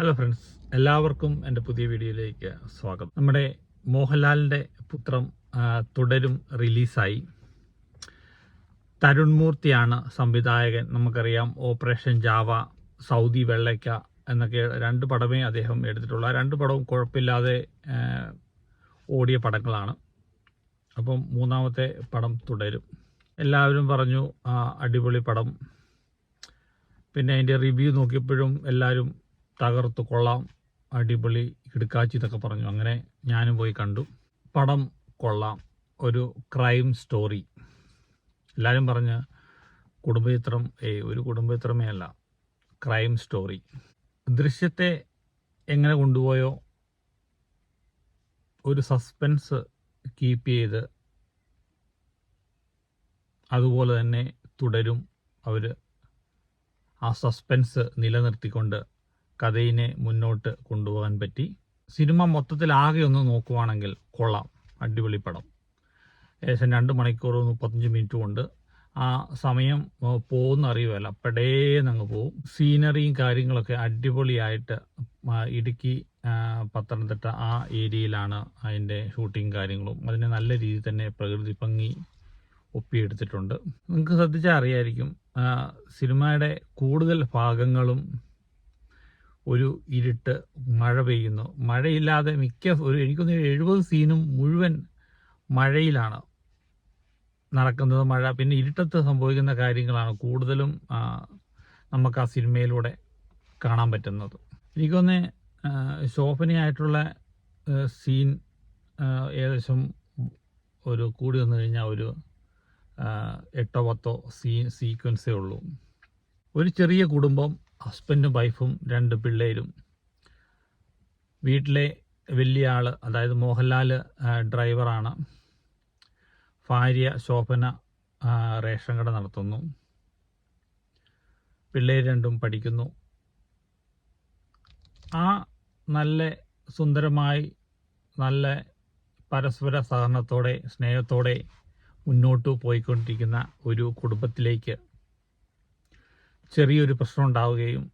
Hello friends എല്ലാവർക്കും എന്റെ പുതിയ വീഡിയോയിലേക്ക് സ്വാഗതം. നമ്മുടെ മോഹൻലാലിന്റെ പുത്രം തുടരും റിലീസായി. തരുൺ മൂർത്തിയാണ് സംവിധായകൻ. നമുക്കറിയാം ഓപ്പറേഷൻ ജാവ സൗദി വെള്ളയ്ക്ക എന്നൊക്കെ രണ്ട് പടമേ അദ്ദേഹം എടുത്തിട്ടുള്ളൂ. രണ്ട് പടവും കുഴപ്പമില്ലാതെ ഓടിയ പടങ്ങളാണ്. അപ്പം മൂന്നാമത്തെ പടം തുടരും. എല്ലാവരും പറഞ്ഞു അടിപൊളി പടം. പിന്നെ അതിന്റെ റിവ്യൂ നോക്കിയപ്പോഴും എല്ലാവരും തകർത്ത് കൊള്ളാം അടിപൊളി ഇടുക്കാച്ചി എന്നൊക്കെ പറഞ്ഞു. അങ്ങനെ ഞാനും പോയി കണ്ടു. പടം കൊള്ളാം ഒരു ക്രൈം സ്റ്റോറി എല്ലാവരും പറഞ്ഞ് കുടുംബചിത്രം ഏ ഒരു കുടുംബചിത്രമേ അല്ല ക്രൈം സ്റ്റോറി ദൃശ്യത്തെ എങ്ങനെ കൊണ്ടുപോയോ? ഒരു സസ്പെൻസ് കീപ്പ് ചെയ്ത് അതുപോലെ തന്നെ തുടരും അവർ ആ സസ്പെൻസ് നിലനിർത്തിക്കൊണ്ട് കഥയിനെ മുന്നോട്ട് കൊണ്ടുപോകാൻ പറ്റി. സിനിമ മൊത്തത്തിൽ ആകെ ഒന്ന് നോക്കുവാണെങ്കിൽ കൊള്ളാം. അടിപൊളി പടം. ഏകദേശം രണ്ട് മണിക്കൂർ മുപ്പത്തഞ്ച് മിനിറ്റ് കൊണ്ട് ആ സമയം പോകുന്ന അറിയുമല്ല പെടേന്നങ്ങ് പോവും സീനറിയും കാര്യങ്ങളൊക്കെ അടിപൊളിയായിട്ട് ഇടുക്കി പത്തനംതിട്ട ആ ഏരിയയിലാണ് അതിന്റെ ഷൂട്ടിങ് കാര്യങ്ങളും. അതിനെ നല്ല രീതിയിൽ തന്നെ പ്രകൃതി ഭംഗി ഒപ്പിയെടുത്തിട്ടുണ്ട്. നിങ്ങൾക്ക് ശ്രദ്ധിച്ചാൽ അറിയായിരിക്കും സിനിമയുടെ കൂടുതൽ ഭാഗങ്ങളും ഒരു ഇരുട്ട് മഴ പെയ്യുന്നു. മഴയില്ലാതെ മിക്ക ഒരു എനിക്കൊന്ന് എഴുപത് സീനും മുഴുവൻ മഴയിലാണ് നടക്കുന്നത് മഴ. പിന്നെ ഇരുട്ടത്ത് സംഭവിക്കുന്ന കാര്യങ്ങളാണ് കൂടുതലും നമുക്ക് ആ സിനിമയിലൂടെ കാണാൻ പറ്റുന്നത്. എനിക്കൊന്ന് ശോഭനയായിട്ടുള്ള സീൻ ഏകദേശം ഒരു കൂടി വന്നു കഴിഞ്ഞാൽ ഒരു എട്ടോ പത്തോ സീ സീക്വൻസേ ഉള്ളൂ. ഒരു ചെറിയ കുടുംബം ഹസ്ബൻഡും വൈഫും രണ്ട് പിള്ളേരും. വീട്ടിലെ വലിയ ആൾ അതായത് മോഹൻലാൽ ഡ്രൈവറാണ്. ഭാര്യ ശോഭന റേഷൻ കട നടത്തുന്നു. പിള്ളേർ രണ്ടും പഠിക്കുന്നു. ആ നല്ല സുന്ദരമായി നല്ല പരസ്പര സഹകരണത്തോടെ സ്നേഹത്തോടെ മുന്നോട്ട് പോയിക്കൊണ്ടിരിക്കുന്ന ഒരു കുടുംബത്തിലേക്ക് ചെറിയൊരു പ്രശ്നം ഉണ്ടാവുകയും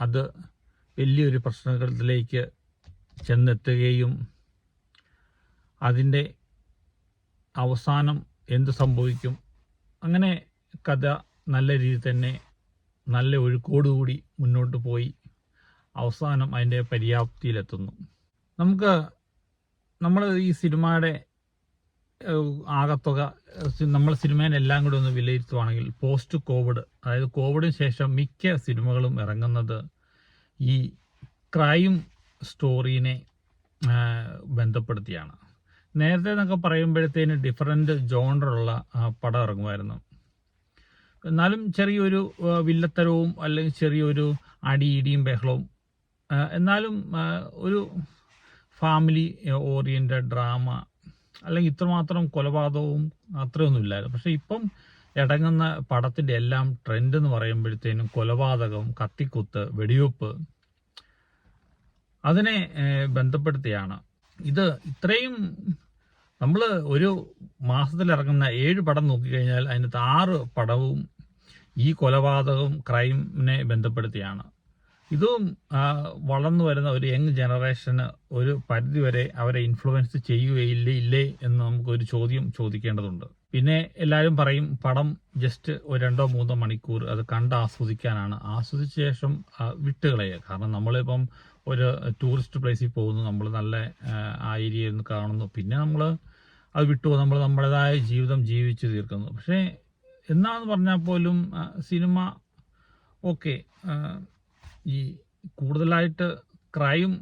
അത് വലിയൊരു പ്രശ്നങ്ങളിലേക്ക് ചെന്നെത്തുകയും അതിന്റെ അവസാനം എന്ത് സംഭവിക്കും? അങ്ങനെ കഥ നല്ല രീതിയിൽ തന്നെ നല്ല ഒഴുക്കോടുകൂടി മുന്നോട്ട് പോയി. അവസാനം അതിന്റെ പര്യാപ്തിയിലെത്തുന്നു. നമുക്ക് നമ്മൾ ഈ സിനിമയുടെ ആകത്തുക നമ്മൾ സിനിമേനെ എല്ലാം കൂടി ഒന്ന് വിലയിരുത്തുവാണെങ്കിൽ പോസ്റ്റ് കോവിഡ് അതായത് കോവിഡിന് ശേഷം മിക്ക സിനിമകളും ഇറങ്ങുന്നത് ഈ ക്രൈം സ്റ്റോറീനെ ബന്ധപ്പെടുത്തിയാണ്. നേരത്തെ എന്നൊക്കെ പറയുമ്പോഴത്തേന് ഡിഫറെന്റ് ജോണറുള്ള പടം ഇറങ്ങുമായിരുന്നു. എന്നാലും ചെറിയൊരു വില്ലത്തരവും അല്ലെങ്കിൽ ചെറിയൊരു അടിയിടിയും ബഹളവും എന്നാലും ഒരു ഫാമിലി ഓറിയന്റഡ് ഡ്രാമ അല്ലെങ്കിൽ ഇത്രമാത്രം കൊലപാതകവും അത്രയൊന്നും ഇല്ലായിരുന്നു. പക്ഷെ ഇപ്പം ഇടങ്ങുന്ന പടത്തിന്റെ എല്ലാം ട്രെൻഡ് എന്ന് പറയുമ്പോഴത്തേനും കൊലപാതകം കത്തിക്കുത്ത് വെടിവെപ്പ് അതിനെ ബന്ധപ്പെടുത്തിയാണ്. ഇത് ഇത്രയും നമ്മൾ ഒരു മാസത്തിൽ ഇറങ്ങുന്ന ഏഴ് പടം നോക്കിക്കഴിഞ്ഞാൽ അതിനകത്ത് ആറ് പടവും ഈ കൊലപാതകവും ക്രൈമിനെ ബന്ധപ്പെടുത്തിയാണ്. ഇതും വളർന്നു വരുന്ന ഒരു യങ് ജനറേഷന് ഒരു പരിധിവരെ അവരെ ഇൻഫ്ലുവൻസ് ചെയ്യുകയില്ലേ ഇല്ലേ എന്ന് നമുക്ക് ഒരു ചോദ്യം ചോദിക്കേണ്ടതുണ്ട്. പിന്നെ എല്ലാവരും പറയും പടം ജസ്റ്റ് ഒരു രണ്ടോ മൂന്നോ മണിക്കൂർ അത് കണ്ട് ആസ്വദിക്കാനാണ്. ആസ്വദിച്ച ശേഷം വിട്ടുകളയുക. കാരണം നമ്മളിപ്പം ഒരു ടൂറിസ്റ്റ് പ്ലേസിൽ പോകുന്നു നമ്മൾ നല്ല ആ, ഏരിയയിൽ നിന്ന് കാണുന്നു. പിന്നെ നമ്മൾ അത് വിട്ടു നമ്മൾ നമ്മുടേതായ ജീവിതം ജീവിച്ചു തീർക്കുന്നു. പക്ഷേ എന്നാന്ന് പറഞ്ഞാൽ പോലും സിനിമ ഓക്കെ ഈ കൂടുതലായിട്ട് ക്രൈം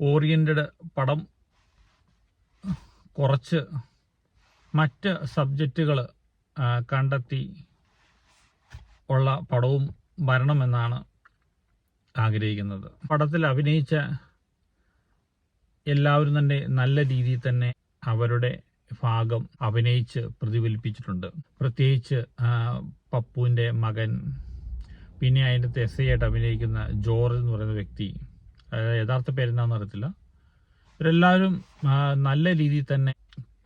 ഓറിയന്റഡ് പടം കുറച്ച് മറ്റ് സബ്ജക്റ്റുകൾ കണ്ടെത്തി ഉള്ള പടവും വരണമെന്നാണ് ആഗ്രഹിക്കുന്നത്. പടത്തിൽ അഭിനയിച്ച എല്ലാവരും തന്നെ നല്ല രീതിയിൽ തന്നെ അവരുടെ ഭാഗം അഭിനയിച്ച് പ്രതിഫലിപ്പിച്ചിട്ടുണ്ട്. പ്രത്യേകിച്ച് പപ്പുവിന്റെ മകൻ പിന്നെ അതിന്റെ എസ് ഐ ആയിട്ട് അഭിനയിക്കുന്ന ജോർജ് എന്ന് പറയുന്ന വ്യക്തി. യഥാർത്ഥ പേരെന്താണെന്ന് അറിയത്തില്ല. ഇവരെല്ലാവരും നല്ല രീതിയിൽ തന്നെ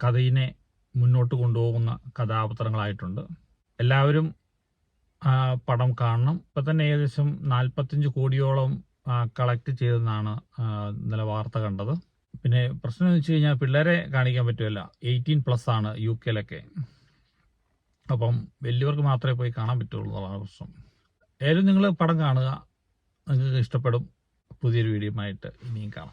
കഥയിനെ മുന്നോട്ട് കൊണ്ടുപോകുന്ന കഥാപാത്രങ്ങളായിട്ടുണ്ട്. എല്ലാവരും പടം കാണണം. ഇപ്പം തന്നെ ഏകദേശം നാൽപ്പത്തഞ്ച് കോടിയോളം കളക്ട് ചെയ്തെന്നാണ് ഇന്നലെ വാർത്ത കണ്ടത്. പിന്നെ പ്രശ്നം എന്ന് വെച്ച് കഴിഞ്ഞാൽ പിള്ളേരെ കാണിക്കാൻ പറ്റുമല്ല. എയ്റ്റീൻ പ്ലസ് ആണ് യു കെയിലൊക്കെ അപ്പം വലിയവർക്ക് മാത്രമേ പോയി കാണാൻ പറ്റുള്ളൂ എന്നുള്ളതാണ് പ്രശ്നം. ഏതായാലും നിങ്ങൾ പടം കാണുക. നിങ്ങൾക്ക് ഇഷ്ടപ്പെടും. പുതിയൊരു വീഡിയോ ആയിട്ട് ഇനിയും കാണാം.